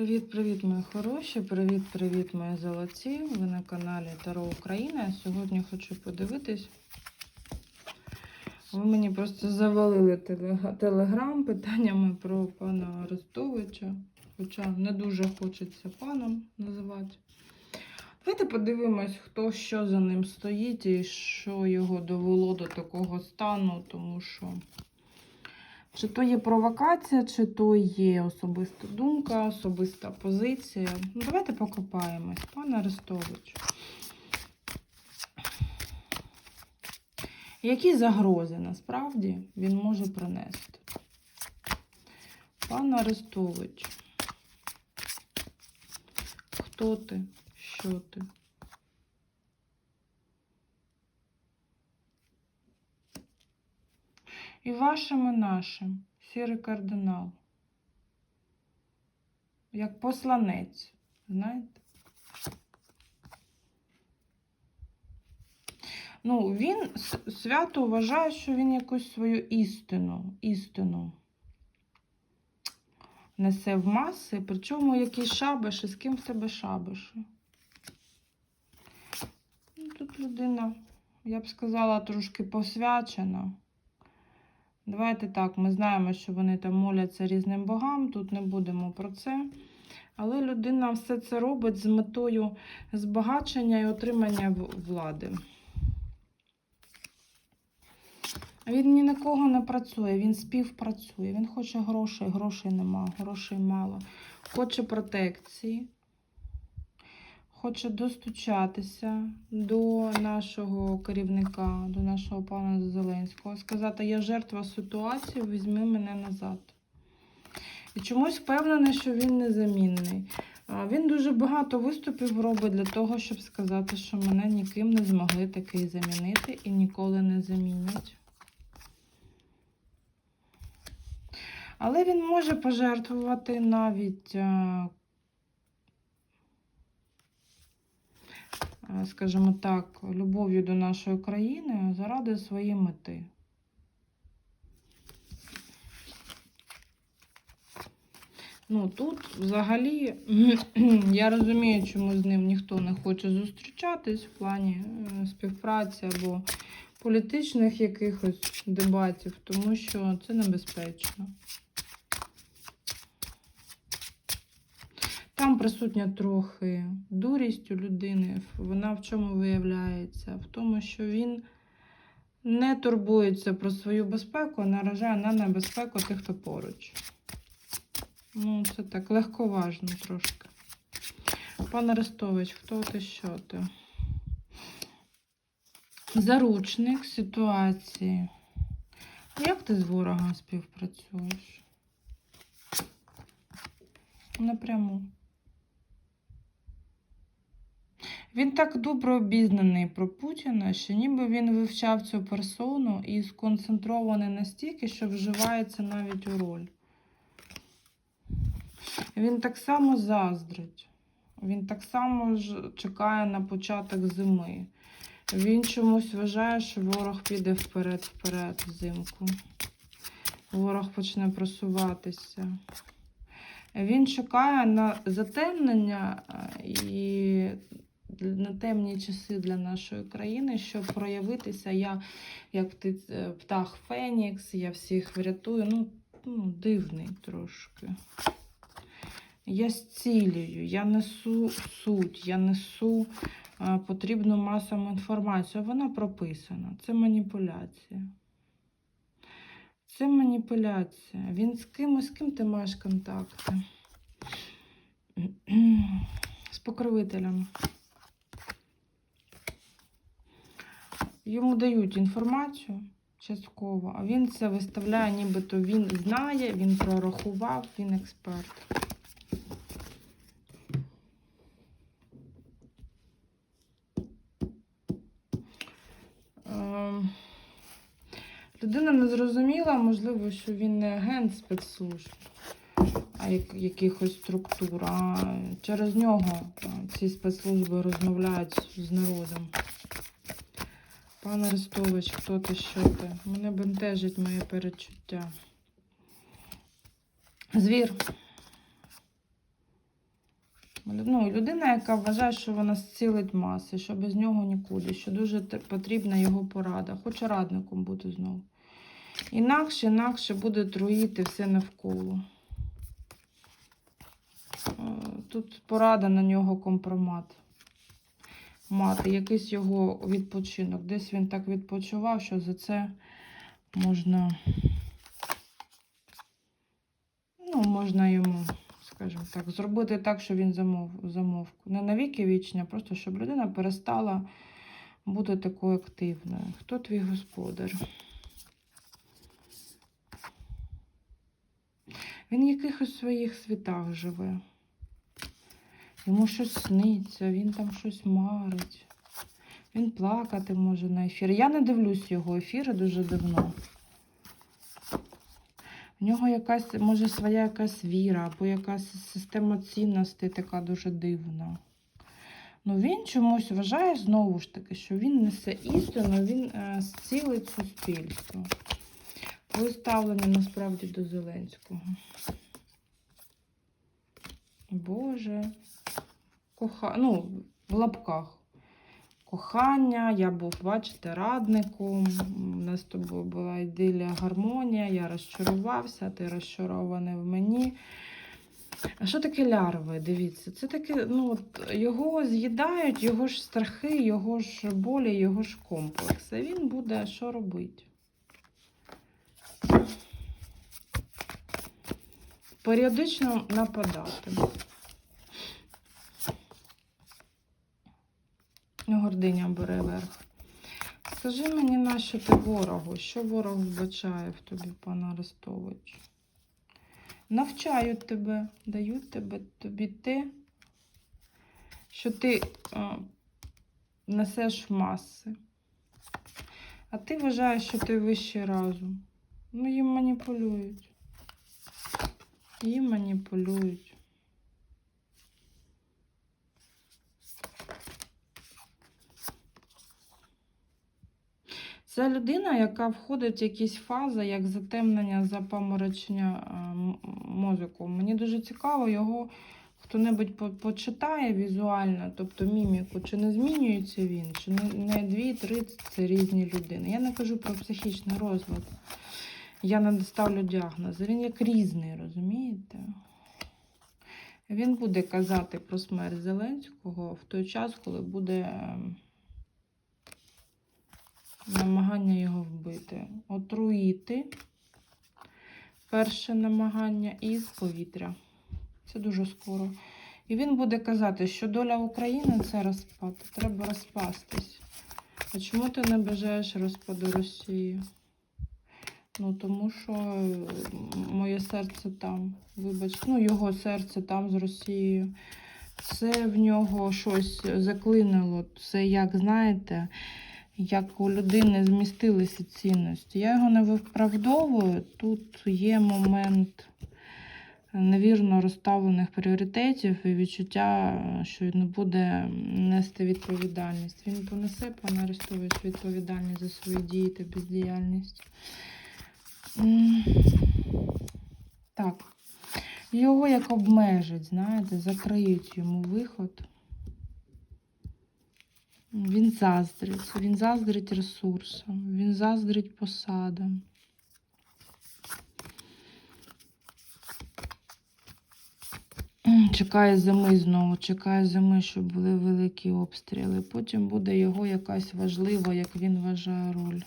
Привіт-привіт, мої хороші! Привіт-привіт, мої золоті! Ви на каналі Таро Україна. Сьогодні хочу подивитись. Ви мені просто завалили телеграм питаннями про пана Арестовича. Хоча не дуже хочеться паном називати. Давайте подивимось, хто що за ним стоїть і що його довело до такого стану, тому що. Чи то є провокація, чи то є особиста думка, особиста позиція. Ну, давайте покопаємось, пане Арестович. Які загрози насправді він може принести? Пане Арестович, хто ти? Що ти? І вашим, і нашим. Сірий кардинал. Як посланець, знаєте? Ну, він свято вважає, що він якусь свою істину, істину несе в маси, причому якісь шабаші, з ким в тебе шабаші. Ну, тут людина, я б сказала, трошки посвячена. Давайте так, ми знаємо, що вони там моляться різним богам, тут не будемо про це. Але людина все це робить з метою збагачення і отримання влади. Він ні на кого не працює, він співпрацює. Він хоче грошей, грошей нема, грошей мало. Хоче протекції, хоче достучатися до нашого керівника, до нашого пана Зеленського, сказати, я жертва ситуації, візьми мене назад. І чомусь впевнений, що він незамінний. Він дуже багато виступів робить для того, щоб сказати, що мене ніким не змогли такий замінити і ніколи не замінять. Але він може пожертвувати навіть, скажімо так, любов'ю до нашої країни заради своєї мети. Ну, тут взагалі я розумію, чому з ним ніхто не хоче зустрічатись в плані е, співпраці або політичних якихось дебатів, тому що це небезпечно. Там присутня трохи дурість у людини. Вона в чому виявляється? В тому, що він не турбується про свою безпеку, наражає на небезпеку тих, хто поруч. Ну, це так легковажно трошки. Пан Арестович, хто ти, що ти? Заручник ситуації. Як ти з ворогом співпрацюєш? Напряму. Він так добре обізнаний про Путіна, що ніби він вивчав цю персону і сконцентрований настільки, що вживається навіть у роль. Він так само заздрить. Він так само ж чекає на початок зими. Він чомусь вважає, що ворог піде вперед-вперед взимку. Ворог почне просуватися. Він чекає на затемнення е, і на темні часи для нашої країни, щоб проявитися. Я, як е, птах Фенікс, я всіх врятую. Ну, ну, дивний трошки. Я зцілюю, я несу суть, я несу е, потрібну масову інформацію. Вона прописана. Це маніпуляція. Це маніпуляція. Він з кимось, з ким ти маєш контакти? З покровителем. Йому дають інформацію частково, а він це виставляє, нібито він знає, він прорахував, він експерт. Ем, Людина не зрозуміла, можливо, що він не агент спецслужб, а якихось структур. А через нього ці спецслужби розмовляють з народом. Пан Арестович, хто ти, що ти? Мене бентежить моє перечуття. Звір. Ну, людина, яка вважає, що вона зцілить маси, що без нього нікуди, що дуже потрібна його порада, хоче радником бути знову. Інакше, інакше буде труїти все навколо. Е, Тут порада на нього компромат. Мати, якийсь його відпочинок. Десь він так відпочивав, що за це можна, ну, можна йому, скажімо так, зробити так, що він замов, замовку. Не навіки вічні, а просто щоб людина перестала бути такою активною. Хто твій господар? Він в якихось своїх світах живе. Йому щось сниться, він там щось марить. Він плакати може на ефір. Я не дивлюсь його ефіри дуже давно. В нього якась, може, своя якась віра або якась система цінностей така дуже дивна. Ну він чомусь вважає знову ж таки, що він несе істину, він е, зцілить суспільство. Ви ставлені насправді до Зеленського. Боже. Коха... Ну, в лапках. Кохання, я був, бачите, радником. У нас з тобою була ідилія, гармонія, я розчарувався, ти розчарований в мені. А що таке лярви? Дивіться, це таке, ну, от, його з'їдають, його ж страхи, його ж болі, його ж комплекси. Він буде що робити? Періодично нападати. Гординя бере верх. Скажи мені, нащо ти ворогу? Що ворог вбачає в тобі, пане Арестович? Навчають тебе, дають тебе, тобі те, що ти а, несеш маси. А ти вважаєш, що ти вищий разум. Ну, їм маніпулюють. Їм маніпулюють. Це людина, яка входить в якісь фази, як затемнення, запаморочення а, мозку. Мені дуже цікаво його хто-небудь почитає візуально, тобто міміку, чи не змінюється він, чи не, не дві-три це різні людини. Я не кажу про психічний розлад. Я не ставлю діагноз. Він як різний, розумієте? Він буде казати про смерть Зеленського в той час, коли буде ем, намагання його вбити. Отруїти. Перше намагання із повітря. Це дуже скоро. І він буде казати, що доля України це розпад. Треба розпастись. А чому ти не бажаєш розпаду Росії? Ну, тому що моє серце там. Вибач, ну, його серце там з Росією. Це в нього щось заклинило. Це, як знаєте, як у людини змістилися цінності. Я його не виправдовую. Тут є момент невірно розставлених пріоритетів і відчуття, що не буде нести відповідальність. Він понесе, пане Арестович, відповідальність за свої дії та бездіяльність. Так. Його як обмежать, знаєте, закриють йому виход. Він заздрить. Він заздрить ресурсом, він заздрить посадам. Чекає зими знову, чекає зими, щоб були великі обстріли. Потім буде його якась важлива, як він вважає, роль.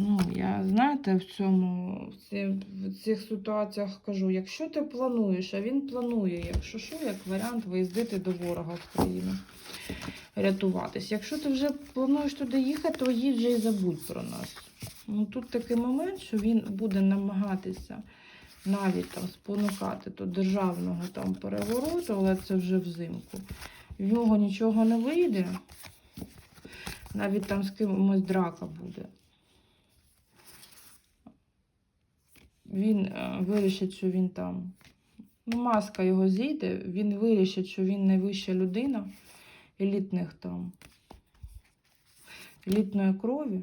Ну, я знаєте, в цьому в, цих ситуаціях кажу, якщо ти плануєш, а він планує, якщо що, як варіант виїздити до ворога в країну, рятуватись. Якщо ти вже плануєш туди їхати, то їдь же і забудь про нас. Ну тут такий момент, що він буде намагатися навіть там спонукати до державного там перевороту, але це вже взимку. В нього нічого не вийде. Навіть там з кимось драка буде. Він е, вирішить, що він там. Ну, маска його зійде, він вирішить, що він найвища людина елітних там, елітної крові.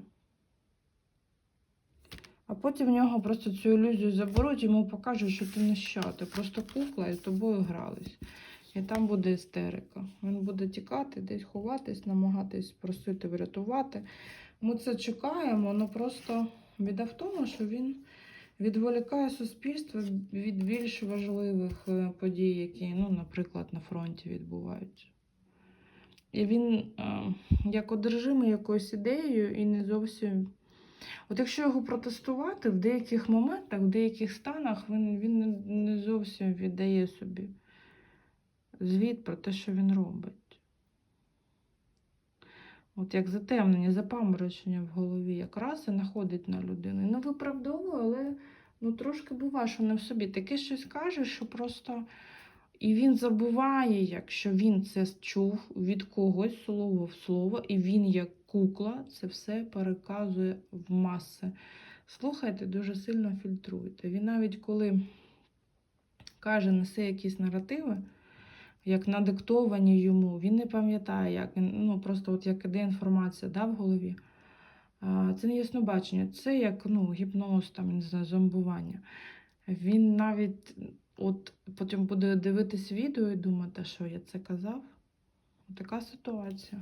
А потім в нього просто цю ілюзію заберуть, йому покажуть, що ти не що, ти просто кукла і з тобою грались. І там буде істерика. Він буде тікати, десь ховатись, намагатись просити врятувати. Ми це чекаємо, але просто біда в тому, що він відволікає суспільство від більш важливих е, подій, які, ну, наприклад, на фронті відбуваються. І він е, як одержимий якоюсь ідеєю і не зовсім. От якщо його протестувати, в деяких моментах, в деяких станах він, він не- не зовсім віддає собі звіт про те, що він робить. От як затемнення, запаморочення в голові якраз і находить на людину. І Не виправдовує, але ну, трошки буває, що не в собі. Таке щось каже, що просто. І він забуває, якщо він це чув від когось слово в слово, і він, як кукла, це все переказує в маси. Слухайте, дуже сильно фільтруйте. Він навіть коли каже, несе якісь наративи, як надиктовані йому, він не пам'ятає, як він, ну просто от як іде інформація да, в голові. Це не яснобачення, це як ну, гіпноз, там, не знаю, зомбування. Він навіть от потім буде дивитись відео і думати, що я це казав. Така ситуація.